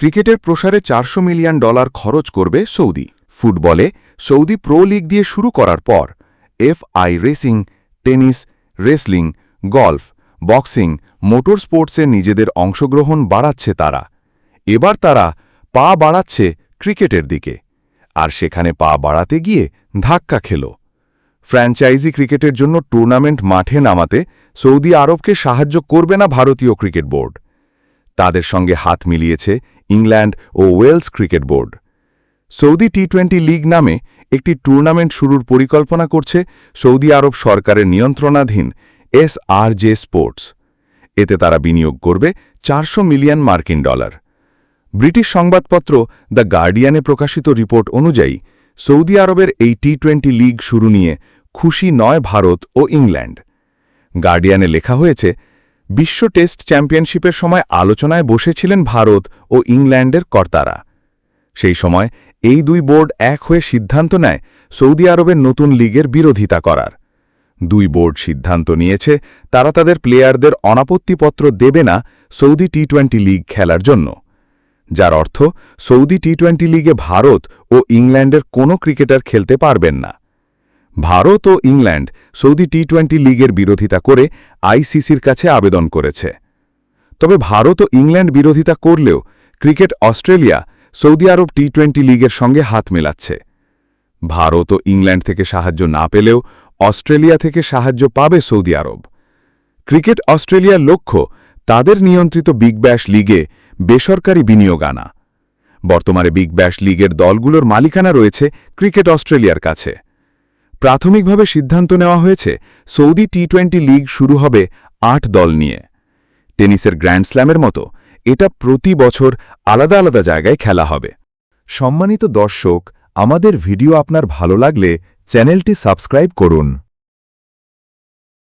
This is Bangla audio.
ক্রিকেটের প্রসারে চারশো মিলিয়ন ডলার খরচ করবে সৌদি। ফুটবলে সৌদি প্রো লিগ দিয়ে শুরু করার পর FI racing, tennis, wrestling, golf, boxing, motor স্পোর্টসে নিজেদের অংশগ্রহণ বাড়াচ্ছে তারা। এবার তারা পা বাড়াচ্ছে ক্রিকেটের দিকে। আর সেখানে পা বাড়াতে গিয়ে ধাক্কা খেল। ফ্র্যাঞ্চাইজি ক্রিকেটের জন্য টুর্নামেন্ট মাঠে নামাতে সৌদি আরবকে সাহায্য করবে না ভারতীয় ক্রিকেট বোর্ড। তাদের সঙ্গে হাত মিলিয়েছে ইংল্যান্ড ও Wales cricket board. Saudi T twenty league নামে একটি টুর্নামেন্ট শুরুর পরিকল্পনা করছে সৌদি আরব সরকারের নিয়ন্ত্রণাধীন এস আর জে স্পোর্টস। এতে তারা বিনিয়োগ করবে চারশো মিলিয়ন মার্কিন ডলার। ব্রিটিশ সংবাদপত্র দ্য গার্ডিয়ানে প্রকাশিত রিপোর্ট অনুযায়ী, সৌদি আরবের এই টি টোয়েন্টি লিগ শুরু নিয়ে খুশি নয় ভারত ও ইংল্যান্ড। গার্ডিয়ানে লেখা হয়েছে বিশ্ব টেস্ট চ্যাম্পিয়নশিপের সময় আলোচনায় বসেছিলেন ভারত ও ইংল্যান্ডের কর্তারা। সেই সময় এই দুই বোর্ড এক হয়ে সিদ্ধান্ত নেয় সৌদি আরবের নতুন লিগের বিরোধিতা করার। দুই বোর্ড সিদ্ধান্ত নিয়েছে তারা তাদের প্লেয়ারদের অনাপত্তিপত্র দেবে না সৌদি টি টোয়েন্টি লিগ খেলার জন্য। যার অর্থ সৌদি টি টোয়েন্টি লিগে ভারত ও ইংল্যান্ডের কোনো ক্রিকেটার খেলতে পারবেন না। ভারত ও ইংল্যান্ড সৌদি টি টোয়েন্টি লিগের বিরোধিতা করে আইসিসির কাছে আবেদন করেছে। তবে ভারত ও ইংল্যান্ড বিরোধিতা করলেও cricket Australia Saudi Arab T twenty লিগের সঙ্গে হাত মেলাচ্ছে। ভারত ও ইংল্যান্ড থেকে সাহায্য না পেলেও অস্ট্রেলিয়া থেকে সাহায্য পাবে সৌদি আরব। ক্রিকেট অস্ট্রেলিয়ার লক্ষ্য তাদের নিয়ন্ত্রিত বিগ ব্যাশ লিগে বেসরকারি বিনিয়োগ আনা। বর্তমানে বিগ ব্যাশ লিগের দলগুলোর মালিকানা রয়েছে ক্রিকেট অস্ট্রেলিয়ার কাছে। প্রাথমিকভাবে সিদ্ধান্ত নেওয়া হয়েছে, সৌদি টি টোয়েন্টি লিগ শুরু হবে আট দল নিয়ে। টেনিসের গ্র্যান্ড স্ল্যামের মতো, এটা প্রতি বছর আলাদা আলাদা জায়গায় খেলা হবে। সম্মানিত দর্শক, আমাদের ভিডিও আপনার ভালো লাগলে চ্যানেলটি সাবস্ক্রাইব করুন।